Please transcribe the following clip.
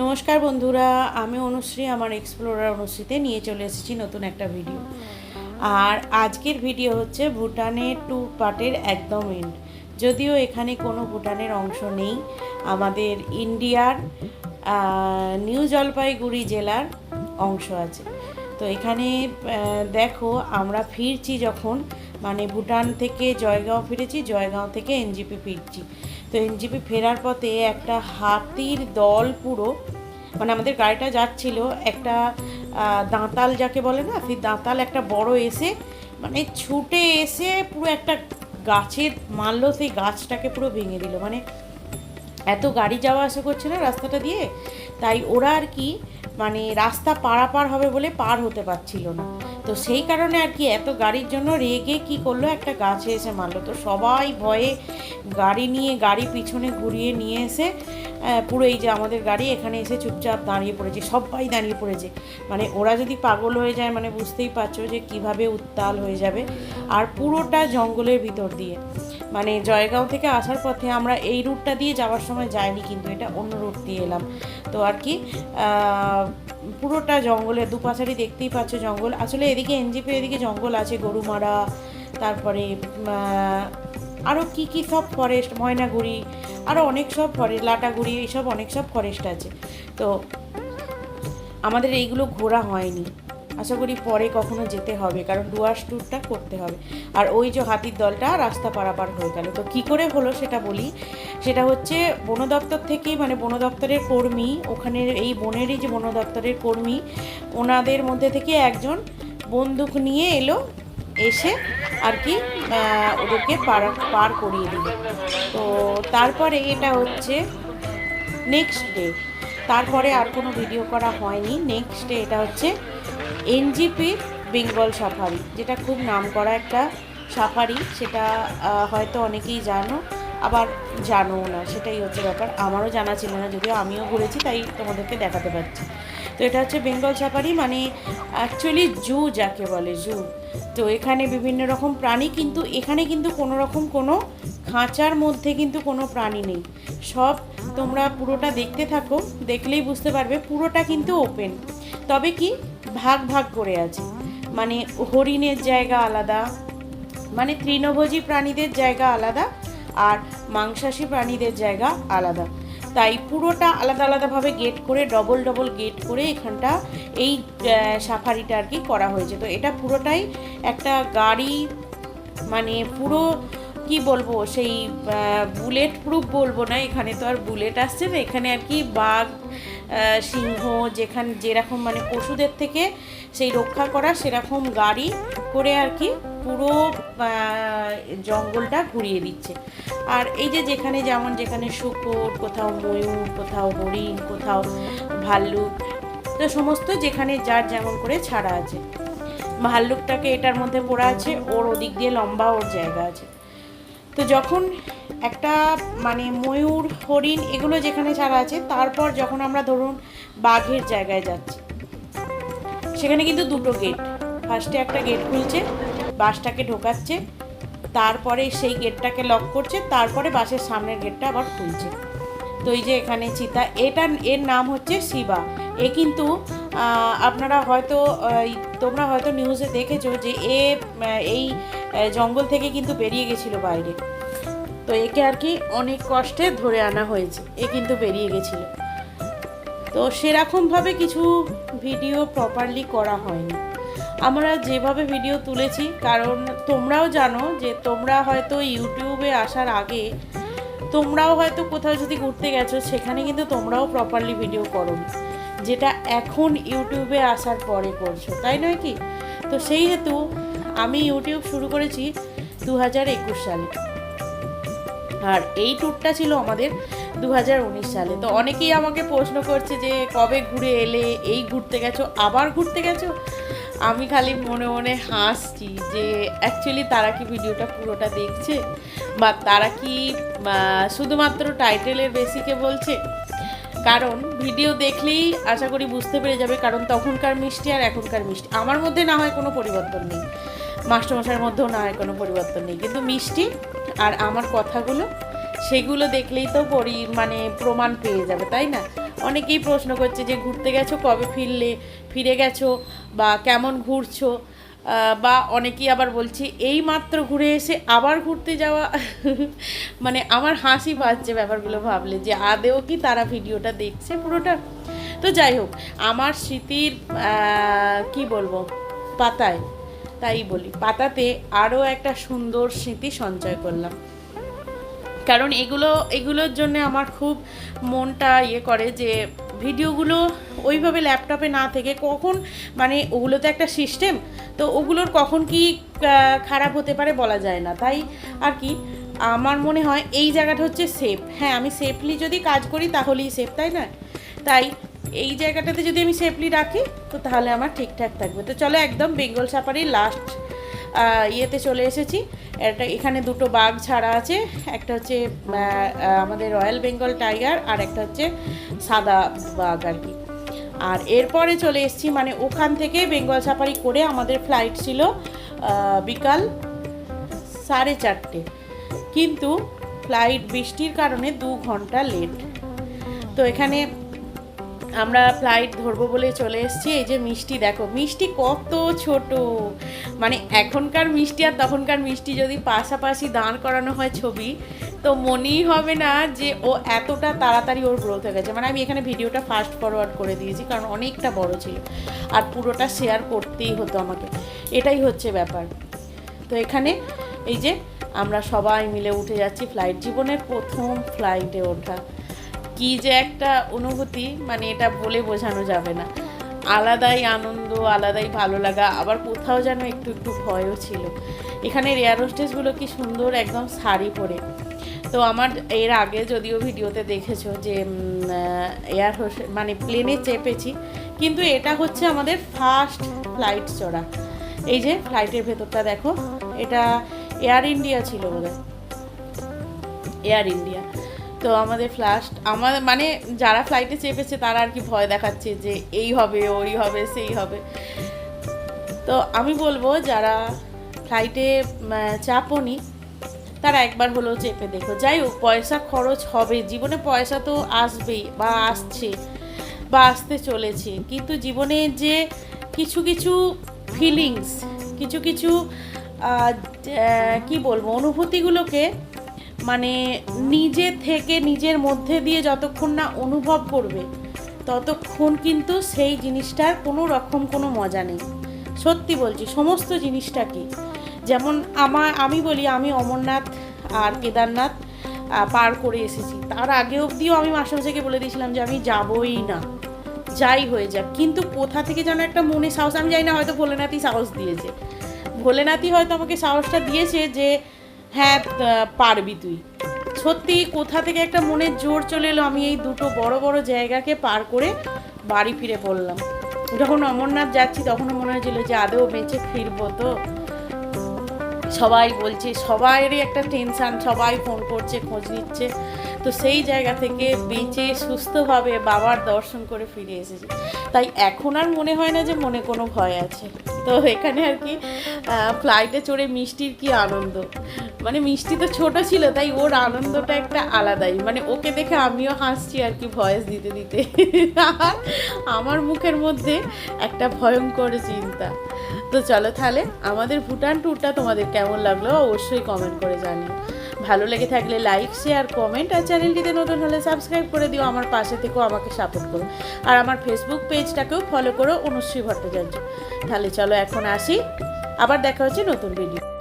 নমস্কার বন্ধুরা, আমি অনুশ্রী, আমার এক্সপ্লোরার অনুশ্রীতে নিয়ে চলে এসেছি নতুন একটা ভিডিও আর আজকের ভিডিও হচ্ছে ভুটানের টু পার্টের একদম এন্ড যদিও এখানে কোনো ভুটানের অংশ নেই, আমাদের ইন্ডিয়ার নিউ জলপাইগুড়ি জেলার অংশ আছে। তো এখানে দেখো আমরা ফিরছি যখন মানে ভুটান থেকে জয়গাঁও ফিরেছি, জয়গাঁও থেকে এনজিপি ফিরছি। তো এনজিপি ফেরার পথে একটা হাতির দল পুরো মানে আমাদের গাড়িটা যাচ্ছিল, একটা দাঁতাল যাকে বলে না, সেই দাঁতাল একটা বড় এসে মানে ছুটে এসে পুরো একটা গাছের মারলো, সেই গাছটাকে পুরো ভেঙে দিল। মানে এত গাড়ি যাওয়া আসা করছে না রাস্তাটা দিয়ে, তাই ওরা আর কি মানে রাস্তা পারাপার হবে বলে পার হতে পারছিল না। তো সেই কারণে আর কি এত গাড়ির জন্য রেগে কি করল? একটা গাছে এসে মারলো। তো সবাই ভয়ে গাড়ি নিয়ে, গাড়ি পিছনে ঘুরিয়ে নিয়ে এসে পুরো এই যে আমাদের গাড়ি, এখানে এসে চুপচাপ দাঁড়িয়ে পড়েছে। সবাই দাঁড়িয়ে পড়েছে। মানে ওরা যদি পাগল হয়ে যায় মানে বুঝতেই পারছ যে কীভাবে উত্তাল হয়ে যাবে। আর পুরোটা জঙ্গলের ভিতর দিয়ে। মানে জয়গাঁও থেকে আসার পথে আমরা এই রুটটা দিয়ে যাওয়ার সময় যাইনি কিন্তু এটা অন্য রুট দিয়ে এলাম। তো আর কি পুরোটা জঙ্গলের দুপাশারি দেখতেই পাচ্ছ জঙ্গল। আসলে এদিকে এনজিপি, এদিকে জঙ্গল আছে, গরুমারা, তারপরে আরও কি কি সব ফরেস্ট ময়নাগুড়ি আরও অনেক সব ফরেস্ট লাটাগুড়ি, এইসব অনেক সব ফরেস্ট আছে। তো আমাদের এইগুলো ঘোরা হয়নি। আশা করি পরে কখনো যেতে হবে, কারণ ডুয়ার্স ট্যুরটা করতে হবে। আর ওই যে হাতির দলটা রাস্তা পারাপার হয়ে গেল। তো কি করে হলো সেটা বলি। সেটা হচ্ছে বন দপ্তর থেকেই মানে বন দপ্তরের কর্মী ওখানের এই বনেরই যে বন দপ্তরের কর্মী, ওনাদের মধ্যে থেকে একজন বন্দুক নিয়ে এলো, এসে আর কি ওদেরকে পার পার করিয়ে দিল। তো তারপরে এটা হচ্ছে নেক্সট ডে তারপরে আর কোনো ভিডিও করা হয়নি। নেক্সট এটা হচ্ছে এনজিপির বেঙ্গল সাফারি যেটা খুব নাম করা একটা সাফারি সেটা হয়তো অনেকেই জানো, আবার জানো না, সেটাই হচ্ছে ব্যাপার। আমারও জানা ছিল না, যদিও আমিও ঘুরেছি, তাই তোমাদেরকে দেখাতে পারছি। তো এটা হচ্ছে বেঙ্গল সাফারি মানে অ্যাকচুয়ালি জু যাকে বলে জু তো এখানে বিভিন্ন রকম প্রাণী, কিন্তু এখানে কিন্তু কোনো রকম কোনো খাঁচার মধ্যে কিন্তু কোনো প্রাণী নেই। সব তোমরা পুরোটা দেখতে থাকো, দেখলেই বুঝতে পারবে পুরোটা কিন্তু ওপেন তবে কি? ভাগ ভাগ করে আছে। মানে হরিণের জায়গা আলাদা মানে তৃণভোজী প্রাণীদের জায়গা আলাদা আর মাংসাশী প্রাণীদের জায়গা আলাদা। তাই পুরোটা আলাদা আলাদাভাবে গেট করে ডবল ডবল গেট করে এখানটা এই সাফারিটা আর কি করা হয়েছে। তো এটা পুরোটাই একটা গাড়ি মানে পুরো কি বলব, সেই বুলেট প্রুফ বলব না, এখানে তো আর বুলেট আসছে না, এখানে আর কি বাঘ সিংহ যেখানে, যেরকম মানে পশুদের থেকে সেই রক্ষা করা সেরকম গাড়ি করে আর কি পুরো জঙ্গলটা ঘুরিয়ে দিচ্ছে। আর এই যে যেখানে যেমন যেখানে শুকর কোথাও ময়ূর, কোথাও হরিণ, কোথাও ভাল্লুক, তো সমস্ত যেখানে যার যেমন করে ছাড়া আছে। ভাল্লুকটাকে এটার মধ্যে পড়া আছে, ওর ওদিক দিয়ে লম্বা ওর জায়গা আছে। তো যখন একটা মানে ময়ূর, হরিণ এগুলো যেখানে ছাড়া আছে, তারপর যখন আমরা ধরুন বাঘের জায়গায় যাচ্ছি, সেখানে কিন্তু দুটো গেট ফার্স্টে একটা গেট খুলছে, বাসটাকে ঢোকাচ্ছে, তারপরে সেই গেটটাকে লক করছে, তারপরে বাসের সামনের গেটটা আবার খুলছে। তো এই যে এখানে চিতা, এটা, এর নাম হচ্ছে শিবা। এ কিন্তু আপনারা হয়তো তোমরা হয়তো নিউজে দেখেছ যে এ, এই জঙ্গল থেকে কিন্তু বেরিয়ে গেছিল বাইরে। তো একে আর কি অনেক কষ্টে ধরে আনা হয়েছে, এ কিন্তু বেরিয়ে গেছিল। তো সেরকমভাবে কিছু ভিডিও প্রপারলি করা হয়নি। আমরা যেভাবে ভিডিও তুলেছি, কারণ তোমরাও জানো যে তোমরা হয়তো ইউটিউবে আসার আগে, তোমরাও হয়তো কোথাও যদি ঘুরতে গেছো, সেখানে কিন্তু তোমরাও প্রপারলি ভিডিও করো যেটা এখন ইউটিউবে আসার পরে করছ, তাই নয় কি? তো সেই হেতু আমি ইউটিউব শুরু করেছি দু হাজার একুশ সালে। আর এই ট্যুরটা ছিল আমাদের দু হাজার উনিশ সালে। তো অনেকেই আমাকে প্রশ্ন করছে যে, কবে ঘুরে এলে, এই ঘুরতে গেছো, আবার ঘুরতে গেছো? আমি খালি মনে মনে হাসছি যে অ্যাকচুয়ালি তারা কি ভিডিওটা পুরোটা দেখছে? বা তারা কি শুধুমাত্র টাইটেলের বেসিকে বলছে? কারণ ভিডিও দেখলেই আশা করি বুঝতে পেরে যাবে কারণ তখনকার মিষ্টি আর এখনকার মিষ্টি। আমার মধ্যে না হয় কোনো পরিবর্তন নেই। মাস্টারমশাইয়ের মধ্যেও না হয় কোনো পরিবর্তন নেই। কিন্তু মিষ্টি আর আমার কথাগুলো, সেগুলো দেখলেই তো পরি মানে প্রমাণ পেয়ে যাবে, তাই না? অনেকেই প্রশ্ন করছে যে, ঘুরতে গেছো কবে ফিরলে? ফিরে গেছো? বা কেমন ঘুরছো? বা অনেকেই আবার বলছি, এই মাত্র ঘুরে এসে আবার ঘুরতে যাওয়া? মানে আমার হাসি পাচ্ছে ব্যাপারগুলো ভাবলে যে, আদেও কি তারা ভিডিওটা দেখছে পুরোটা? তো যাই হোক, আমার স্মৃতির কি বলব, পাতায়, তাই বলি, পাতাতে আরও একটা সুন্দর স্মৃতি সঞ্চয় করলাম। কারণ এগুলো, এগুলোর জন্য আমার খুব মনটা ইয়ে করে যে ভিডিওগুলো ওইভাবে ল্যাপটপে না থেকে কখন মানে ওগুলো তো একটা সিস্টেম, তো ওগুলোর কখন কি খারাপ হতে পারে বলা যায় না। তাই আর কি, আমার মনে হয় এই জায়গাটা হচ্ছে সেফ হ্যাঁ আমি সেফলি যদি কাজ করি তাহলেই সেফ তাই না? তাই এই জায়গাটাতে যদি আমি সেফলি রাখি, তো তাহলে আমার ঠিকঠাক থাকবে। তো চলো একদম বেঙ্গল সাফারির লাস্ট ইয়েতে চলে এসেছি। একটা এখানে দুটো বাঘ ছাড়া আছে। একটা হচ্ছে আমাদের রয়্যাল বেঙ্গল টাইগার আর একটা হচ্ছে সাদা বাঘ আর কি। আর এরপরে চলে এসেছি মানে ওখান থেকে বেঙ্গল সাফারি করে আমাদের ফ্লাইট ছিল বিকাল সাড়ে চারটে। কিন্তু ফ্লাইট বৃষ্টির কারণে দু ঘণ্টা লেট তো এখানে আমরা ফ্লাইট ধরবো বলে চলে এসেছি। এই যে মিষ্টি দেখো, মিষ্টি কত ছোট। মানে এখনকার মিষ্টি আর তখনকার মিষ্টি যদি পাশাপাশি দাঁড় করানো হয় ছবি, তো মনেই হবে না যে ও এতটা তাড়াতাড়ি ওর গ্রোথ হয়ে গেছে। মানে আমি এখানে ভিডিওটা ফাস্ট ফরওয়ার্ড করে দিয়েছি, কারণ অনেকটা বড় ছিল। আর পুরোটা শেয়ার করতেই হতো আমাকে। এটাই হচ্ছে ব্যাপার। তো এখানে এই যে আমরা সবাই মিলে উঠে যাচ্ছি ফ্লাইট জীবনের প্রথম ফ্লাইটে ওঠা। কি যে একটা অনুভূতি মানে এটা বলে বোঝানো যাবে না। আলাদাই আনন্দ, আলাদাই ভালো লাগা, আবার কোথাও যেন একটু একটু ভয়ও ছিল। এখানে এয়ার হোস্টেসগুলো কি সুন্দর, একদম শাড়ি পরে। তো আমার এর আগে যদিও ভিডিওতে দেখেছ যে এয়ার হোস্টেস মানে প্লেনে চেপেছি, কিন্তু এটা হচ্ছে আমাদের ফার্স্ট ফ্লাইট চড়া। এই যে ফ্লাইটের ভেতরটা দেখো, এটা এয়ার ইন্ডিয়া ছিল বোধহয়। Air India. তো আমাদের ফ্লাস্ট আমার মানে যারা ফ্লাইটে চেপেছে তারা আর কি ভয় দেখাচ্ছে যে এই হবে, ওই হবে, সেই হবে। তো আমি বলব যারা ফ্লাইটে চাপনি, তারা একবার হলেও চেপে দেখো। যাই হোক, পয়সা খরচ হবে। জীবনে পয়সা তো আসবেই বা আসছে বা আসতে চলেছে। কিন্তু জীবনে যে কিছু কিছু ফিলিংস কিছু কিছু কি বলব, অনুভূতিগুলোকে মানে নিজে থেকে নিজের মধ্যে দিয়ে যতক্ষণ না অনুভব করবে, ততক্ষণ কিন্তু সেই জিনিসটার কোনো রকম কোনো মজা নেই। সত্যি বলছি, সমস্ত জিনিসটা কি যেমন আমার আমি বলি, আমি অমরনাথ আর কেদারনাথ পার করে এসেছি। তার আগে অবধিও আমি মাস্টারমশাইকে বলে দিয়েছিলাম যে আমি যাবই না। যাই হয়ে যাক, কিন্তু কোথা থেকে যেন একটা মনে সাহস, আমি জানি না, হয়তো ভোলেনাথই সাহস দিয়েছে। ভোলেনাথই হয়তো আমাকে সাহসটা দিয়েছে যে হ্যাঁ পারবি তুই। সত্যি, কোথা থেকে একটা মনের জোর চলে এলো, আমি এই দুটো বড় বড় জায়গাকে পার করে বাড়ি ফিরে পড়লাম। যখন অমরনাথ যাচ্ছি, তখনও মনে হয়েছিল যে আদৌ বেঁচে ফিরবো তো। সবাই বলছে, সবাইয়েরই একটা টেনশান, সবাই ফোন করছে, খোঁজ নিচ্ছে। তো সেই জায়গা থেকে বেঁচে সুস্থভাবে বাবার দর্শন করে ফিরে এসেছি। তাই এখন আর মনে হয় না যে মনে কোনো ভয় আছে। তো এখানে আর কি ফ্লাইটে চড়ে মিষ্টির কি আনন্দ? মানে মিষ্টি তো ছোট ছিল, তাই ওর আনন্দটা একটা আলাদাই। মানে ওকে দেখে আমিও হাসছি আর কি ভয়েস দিতে দিতে। আমার মুখের মধ্যে একটা ভয়ঙ্কর চিন্তা। তো চলো তাহলে আমাদের ভুটান ট্যুরটা তোমাদের কেমন লাগল অবশ্যই কমেন্ট করে জানিও। ভালো লেগে থাকলে লাইক শেয়ার কমেন্ট আর চ্যানেলটিতে নতুন হলে সাবস্ক্রাইব করে দিও। আমার পাশে থেকেও আমাকে সাপোর্ট করো। আর আমার ফেসবুক পেজটাকেও ফলো করো অনুশ্রী ভট্টাচার্য। তাহলে চলো এখন আসি। আবার দেখা হচ্ছে নতুন ভিডিও